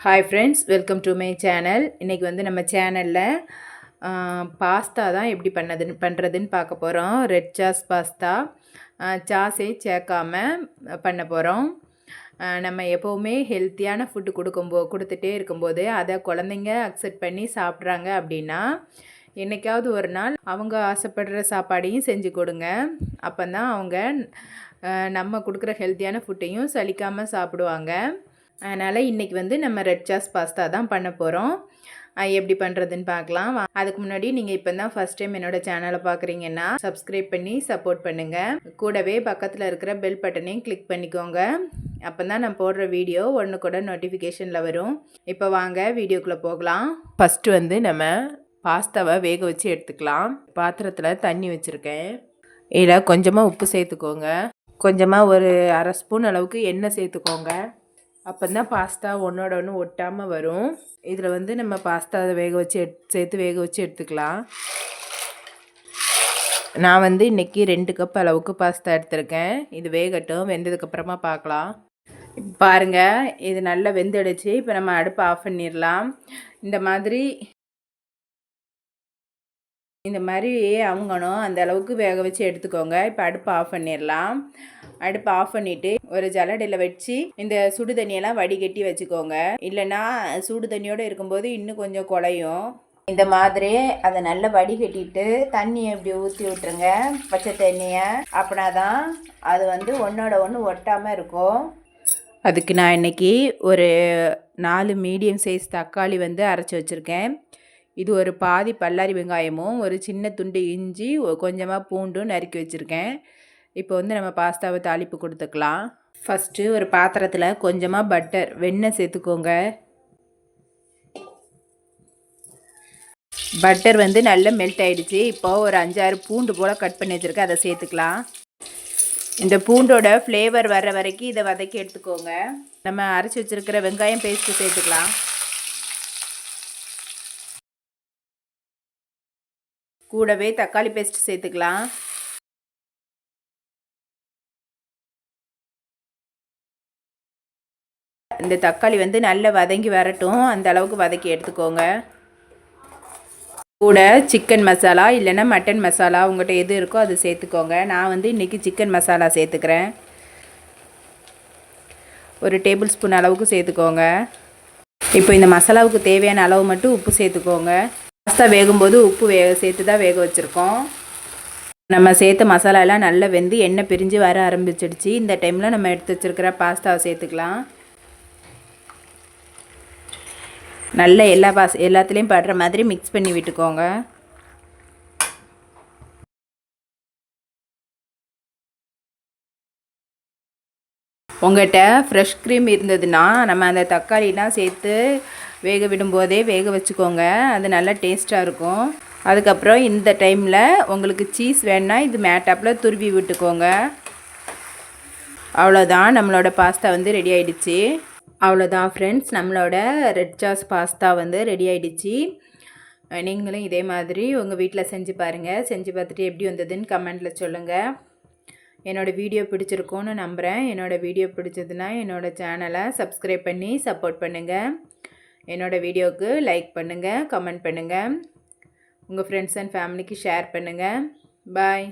Hi friends welcome to my channel இன்றைக்கி வந்து நம்ம சேனலில் பாஸ்தா தான் எப்படி பண்ணதுன்னு பண்ணுறதுன்னு பார்க்க போகிறோம் ரெட் சாஸ் பாஸ்தா சாஸே சேர்க்காம பண்ண போகிறோம் நம்ம எப்போவுமே ஹெல்த்தியான ஃபுட்டு கொடுக்கும்போ கொடுத்துட்டே இருக்கும்போது அதை குழந்தைங்க அக்செப்ட் பண்ணி சாப்பிட்றாங்க அப்படின்னா என்றைக்காவது ஒரு நாள் அவங்க ஆசைப்படுற சாப்பாடையும் செஞ்சு கொடுங்க. அப்போ தான் அவங்க நம்ம கொடுக்குற ஹெல்த்தியான ஃபுட்டையும் சலிக்காமல் சாப்பிடுவாங்க. அதனால் இன்றைக்கி வந்து நம்ம ரெட் சாஸ் பாஸ்தா தான் பண்ண போகிறோம் எப்படி பண்ணுறதுன்னு பார்க்கலாம். அதுக்கு முன்னாடி நீங்கள் இப்போ தான் ஃபஸ்ட் டைம் என்னோடய சேனலை பார்க்குறீங்கன்னா சப்ஸ்கிரைப் பண்ணி சப்போர்ட் பண்ணுங்கள் கூடவே பக்கத்தில் இருக்கிற பெல் பட்டனையும் கிளிக் பண்ணிக்கோங்க. அப்போ தான் நான் போடுற வீடியோ ஒன்று கூட நோட்டிஃபிகேஷனில் வரும். இப்போ வாங்க வீடியோக்குள்ளே போகலாம். ஃபஸ்ட்டு வந்து நம்ம பாஸ்தாவை வேக வச்சு எடுத்துக்கலாம். பாத்திரத்தில் தண்ணி வச்சுருக்கேன். இதில் கொஞ்சமாக உப்பு சேர்த்துக்கோங்க. கொஞ்சமாக ஒரு அரை ஸ்பூன் அளவுக்கு எண்ணெய் சேர்த்துக்கோங்க. அப்போ தான் பாஸ்தா ஒன்றோட ஒன்று ஒட்டாமல் வரும். இதில் வந்து நம்ம பாஸ்தா வேக வச்சு எட் சேர்த்து வேக வச்சு எடுத்துக்கலாம். நான் வந்து இன்றைக்கி ரெண்டு கப் அளவுக்கு பாஸ்தா எடுத்திருக்கேன். இது வேகட்டும் வெந்ததுக்கப்புறமா பார்க்கலாம் பாருங்கள் இது நல்லா வெந்துடுச்சு. இப்போ நம்ம அடுப்பை ஆஃப் பண்ணிடலாம். இந்த மாதிரி இந்த மாதிரி அவங்கணும் அந்த அளவுக்கு வேக வச்சு எடுத்துக்கோங்க. இப்போ அடுப்பு ஆஃப் பண்ணிடலாம் அடுப்பு ஆஃப் பண்ணிவிட்டு ஒரு ஜலடையில் வச்சு இந்த சுடு தண்ணியெல்லாம் வடிகட்டி வச்சுக்கோங்க. இல்லைன்னா சுடு தண்ணியோடு இருக்கும்போது இன்னும் கொஞ்சம் குலையும் இந்த மாதிரி அதை நல்லா வடிகட்டிட்டு தண்ணியை இப்படி ஊற்றி விட்டுருங்க. பச்சை தண்ணியை. அப்படின்னா தான் அது வந்து ஒன்றோட ஒன்று ஒட்டாமல் இருக்கும். அதுக்கு நான் இன்றைக்கி ஒரு நாலு மீடியம் சைஸ் தக்காளி வந்து அரைச்சி வச்சுருக்கேன். இது ஒரு பாதி பல்லாரி வெங்காயமும் ஒரு சின்ன துண்டு இஞ்சி கொஞ்சமாக பூண்டும் நறுக்கி வச்சுருக்கேன். இப்போ வந்து நம்ம பாஸ்தாவை தாளிப்பு கொடுத்துக்கலாம். ஃபஸ்ட்டு ஒரு பாத்திரத்தில் கொஞ்சமாக பட்டர் வெண்ணெய் சேர்த்துக்கோங்க. பட்டர் வந்து நல்லா மெல்ட் ஆகிடுச்சு இப்போ ஒரு அஞ்சாறு பூண்டு போல் கட் பண்ணி வச்சுருக்கேன். அதை சேர்த்துக்கலாம். இந்த பூண்டோட ஃப்ளேவர் வர்ற வரைக்கும் இதை வதக்கி எடுத்துக்கோங்க. நம்ம அரைச்சி வச்சுருக்கிற வெங்காயம் பேஸ்ட்டு சேர்த்துக்கலாம். கூடவே தக்காளி பேஸ்ட் சேர்த்துக்கலாம். இந்த தக்காளி வந்து நல்லா வதங்கி வரட்டும். அந்த அளவுக்கு வதக்கி எடுத்துக்கோங்க. கூட சிக்கன் மசாலா இல்லைன்னா மட்டன் மசாலா உங்கள்கிட்ட எது இருக்கோ அது சேர்த்துக்கோங்க. நான் வந்து இன்றைக்கி சிக்கன் மசாலா சேர்த்துக்கிறேன். ஒரு டேபிள் ஸ்பூன் அளவுக்கு சேர்த்துக்கோங்க. இப்போ இந்த மசாலாவுக்கு தேவையான அளவு மட்டும் உப்பு சேர்த்துக்கோங்க. பாஸ்தா வேகும்போது உப்பு வே சேர்த்து தான் வேக வச்சுருக்கோம். நம்ம சேர்த்த மசாலாலாம் நல்லா வெந்து எண்ணெய் பிரிஞ்சு வர ஆரம்பிச்சிடுச்சு. இந்த டைமில் நம்ம எடுத்து வச்சுருக்கிற பாஸ்தாவை சேர்த்துக்கலாம். நல்ல எல்லா பாஸ் எல்லாத்துலேயும் படுற மாதிரி மிக்ஸ் பண்ணி விட்டுக்கோங்க. உங்கள்கிட்ட ஃப்ரெஷ் க்ரீம் இருந்ததுன்னா நம்ம அந்த தக்காளிலாம் சேர்த்து வேக விடும்போதே வேக வச்சுக்கோங்க. அது நல்லா டேஸ்ட்டாக இருக்கும். அதுக்கப்புறம் இந்த டைமில் உங்களுக்கு சீஸ் வேணால் இது மேட்டாப்பில் துருவி விட்டுக்கோங்க. அவ்வளோதான் நம்மளோட பாஸ்தா வந்து ரெடி ஆகிடுச்சு அவ்வளோதான் ஃப்ரெண்ட்ஸ் நம்மளோட ரெட் சாஸ் பாஸ்தா வந்து ரெடி ஆகிடுச்சு நீங்களும் இதே மாதிரி உங்கள் வீட்டில் செஞ்சு பாருங்கள் செஞ்சு பார்த்துட்டு எப்படி வந்ததுன்னு கமெண்ட்டில் சொல்லுங்கள் என்னோடய வீடியோ பிடிச்சிருக்கோன்னு நம்புகிறேன் என்னோடய வீடியோ பிடிச்சதுன்னா என்னோடய சேனலை சப்ஸ்கிரைப் பண்ணி சப்போர்ட் பண்ணுங்கள் என்னோடய வீடியோவுக்கு லைக் பண்ணுங்கள் கமெண்ட் பண்ணுங்கள் உங்கள் ஃப்ரெண்ட்ஸ் அண்ட் ஃபேமிலிக்கு ஷேர் பண்ணுங்கள் பாய்